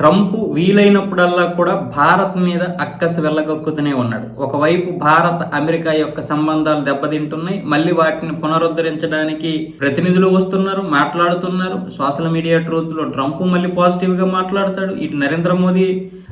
Trump వీలైనప్పుడల్లా కూడా భారత్ మీద అక్కసి వెళ్ళగొక్కుతూనే ఉన్నాడు. ఒకవైపు భారత్ అమెరికా యొక్క సంబంధాలు దెబ్బతింటున్నాయి. మళ్ళీ వాటిని పునరుద్ధరించడానికి ప్రతినిధులు వస్తున్నారు మాట్లాడుతున్నారు. సోషల్ మీడియా ట్రూత్లో ట్రంప్ మళ్ళీ పాజిటివ్గా మాట్లాడతాడు. ఇటు నరేంద్ర మోదీ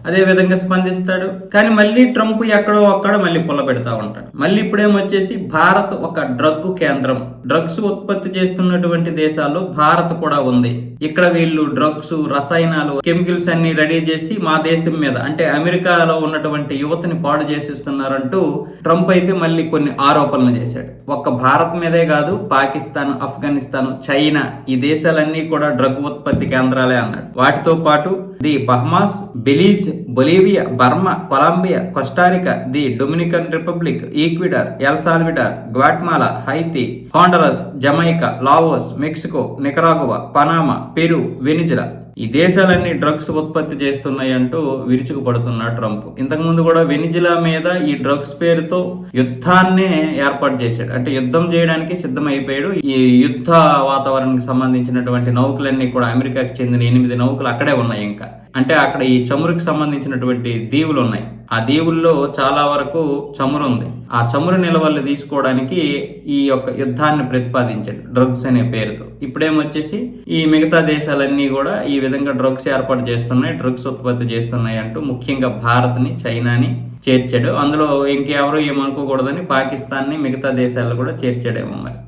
అదే విధంగా స్పందిస్తాడు. కానీ మళ్ళీ ట్రంప్ ఎక్కడో అక్కడ మళ్ళీ పుల్ల పెడతా ఉంటాడు. మళ్ళీ ఇప్పుడేమొచ్చేసి భారత్ ఒక డ్రగ్ కేంద్రం. డ్రగ్స్ ఉత్పత్తి చేస్తున్నటువంటి దేశాల్లో భారత్ కూడా ఉంది. ఇక్కడ వీళ్ళు డ్రగ్స్ రసాయనాలు కెమికల్స్ అన్ని రెడీ చేసి మా దేశం మీద అంటే అమెరికాలో ఉన్నటువంటి యువతని పాడు చేసేస్తున్నారంటూ ట్రంప్ అయితే మళ్ళీ కొన్ని ఆరోపణలు చేశాడు. ఒక్క భారత్ మీదే కాదు పాకిస్తాన్ ఆఫ్ఘనిస్తాన్ చైనా ఈ దేశాలన్నీ కూడా డ్రగ్ ఉత్పత్తి కేంద్రాలే అన్నాడు. వాటితో పాటు the Bahamas Belize Bolivia Burma Colombia Costa Rica the Dominican Republic Ecuador El Salvador Guatemala Haiti Honduras Jamaica Laos Mexico Nicaragua Panama Peru Venezuela ఈ దేశాలన్నీ డ్రగ్స్ ఉత్పత్తి చేస్తున్నాయి అంటూ విరుచుకుపడుతున్నాడు ట్రంప్. ఇంతకుముందు కూడా వెనిజిలా మీద ఈ డ్రగ్స్ పేరుతో యుద్ధాన్నే ఏర్పాటు చేశాడు. అంటే యుద్ధం చేయడానికి సిద్ధమైపోయాడు. ఈ యుద్ధ వాతావరణానికి సంబంధించినటువంటి నౌకలన్నీ కూడా అమెరికాకి చెందిన ఎనిమిది నౌకలు అక్కడే ఉన్నాయి ఇంకా. అంటే అక్కడ ఈ చమురుకి సంబంధించినటువంటి దీవులు ఉన్నాయి. ఆ దీవుల్లో చాలా వరకు చమురు ఉంది ఆ చమురు నిల్వలు తీసుకోవడానికి ఈ యొక్క యుద్ధాన్ని ప్రతిపాదించాడు డ్రగ్స్ అనే పేరుతో. ఇప్పుడేమొచ్చేసి ఈ మిగతా దేశాలన్నీ కూడా ఈ విధంగా డ్రగ్స్ ఏర్పాటు చేస్తున్నాయి డ్రగ్స్ ఉత్పత్తి చేస్తున్నాయి అంటూ ముఖ్యంగా భారత్ని చైనాని చేర్చాడు. అందులో ఇంకెవరూ ఏమనుకోకూడదని పాకిస్తాన్ని మిగతా దేశాలు కూడా చేర్చాడేమో మరి.